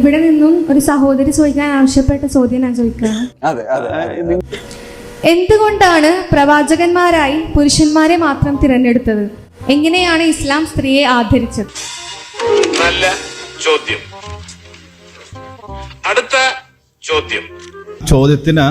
ഇവിടെ നിന്നും ഒരു സഹോദരി ചോദിക്കാൻ ആവശ്യപ്പെട്ട ചോദ്യം ഞാൻ ചോദിക്കുകയാണ് അതെ അതെ. എന്തുകൊണ്ടാണ് പ്രവാചകന്മാരായി പുരുഷന്മാരെ മാത്രം തിരഞ്ഞെടുത്തത്? എങ്ങനെയാണ് ഇസ്ലാം സ്ത്രീയെ ആദരിച്ചത്? നല്ല ചോദ്യം. അടുത്ത ചോദ്യം. ചോദ്യത്തിന്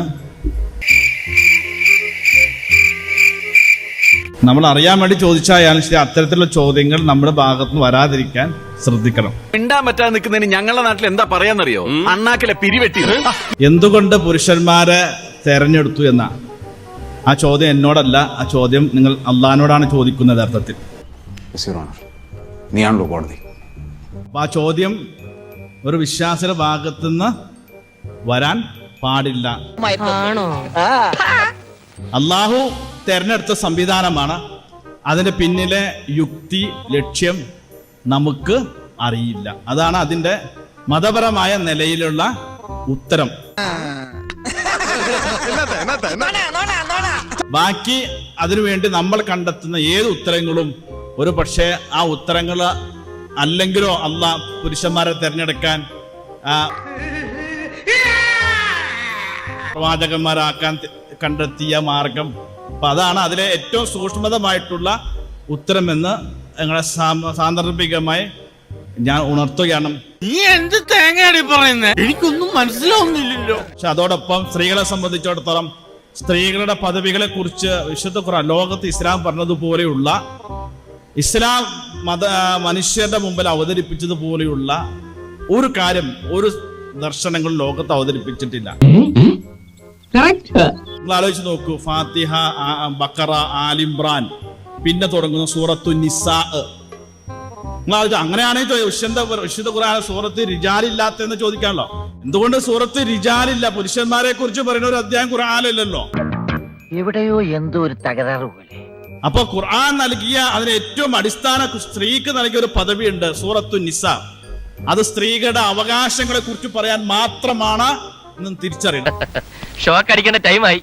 നമ്മൾ അറിയാൻ വേണ്ടി ചോദിച്ചായാലും ശരി അത്തരത്തിലുള്ള ചോദ്യങ്ങൾ നമ്മുടെ ഭാഗത്ത് നിന്ന് വരാതിരിക്കാൻ ശ്രദ്ധിക്കണം. മിണ്ടാൻ പറ്റാതെ നിൽക്കുന്നതിന് ഞങ്ങളുടെ നാട്ടിൽ എന്താ പറയാന്നറിയോ? അണ്ണാക്കിലെ പിരിവെട്ടി. എന്തുകൊണ്ട് പുരുഷന്മാരെ തെരഞ്ഞെടുത്തു എന്ന? ആ ചോദ്യം എന്നോടല്ല ആ ചോദ്യം നിങ്ങൾ അള്ളഹാനോടാണ് ചോദിക്കുന്നത് അർത്ഥത്തിൽ. നീയാണല്ലോ കോടതി. ആ ചോദ്യം ഒരു വിശ്വാസിയുടെ ഭാഗത്തുനിന്ന് വരാൻ പാടില്ല. അള്ളാഹു തെരഞ്ഞെടുത്ത സംവിധാനമാണ്. അതിന്റെ പിന്നിലെ യുക്തി ലക്ഷ്യം നമുക്ക് അറിയില്ല. അതാണ് അതിന്റെ മതപരമായ നിലയിലുള്ള ഉത്തരം. ബാക്കി അതിനുവേണ്ടി നമ്മൾ കണ്ടെത്തുന്ന ഏത് ഉത്തരങ്ങളും ഒരു പക്ഷേ ആ ഉത്തരങ്ങൾ അല്ലെങ്കിലോ അല്ല പുരുഷന്മാരെ തിരഞ്ഞെടുക്കാൻ പ്രവാചകന്മാരാക്കാൻ കണ്ടെത്തിയ മാർഗം. അപ്പൊ അതാണ് അതിലെ ഏറ്റവും സൂക്ഷ്മതമായിട്ടുള്ള ഉത്തരമെന്ന് ഞങ്ങളെ സാന്ദർഭികമായി ഞാൻ ഉണർത്തുകയാണ്. നീ എന്ത് തേങ്ങയാണ് പറയുന്നത് എനിക്കൊന്നും മനസ്സിലാവുന്നില്ലല്ലോ. പക്ഷെ അതോടൊപ്പം സ്ത്രീകളെ സംബന്ധിച്ചിടത്തോളം സ്ത്രീകളുടെ പദവികളെ കുറിച്ച് വിശുദ്ധ കുറ ലോകത്ത് ഇസ്ലാം പറഞ്ഞതുപോലെയുള്ള ഇസ്ലാം മത മനുഷ്യരുടെ മുമ്പിൽ അവതരിപ്പിച്ചതുപോലെയുള്ള ഒരു കാര്യം ഒരു ദർശനങ്ങൾ ലോകത്ത് അവതരിപ്പിച്ചിട്ടില്ല. നിങ്ങൾ ആലോചിച്ച് നോക്കൂ. ഫാത്തിഹ ബക്കറ ആലിംബ്രാൻ പിന്നെ തുടങ്ങുന്ന സൂറത്തു നിസാ. നിങ്ങൾ ആലോചിച്ച് അങ്ങനെയാണെങ്കിൽ വിശുദ്ധ വിശുദ്ധ ഖുർആൻ സൂറത്ത് റിജാലില്ലാത്തെന്ന് ചോദിക്കാണല്ലോ എന്തുകൊണ്ട് സൂറത്ത് റിജാലില്ല? പുരുഷന്മാരെ കുറിച്ച് പറയുന്ന ഒരു അധ്യായം ഖുർആാനില്ലല്ലോ എവിടെയോ എന്തോ ഒരു തകരാറ് പോലെ. അപ്പൊ ഖുർആൻ നൽകിയ അതിന് ഏറ്റവും അടിസ്ഥാന സ്ത്രീക്ക് നൽകിയ ഒരു പദവിയുണ്ട് സൂറത്തു നിസ. അത് സ്ത്രീകളുടെ അവകാശങ്ങളെ കുറിച്ച് പറയാൻ മാത്രമാണ് എന്ന് തിരിച്ചറിയണം ഷോക്ക് അടിക്കേണ്ട ടൈമായി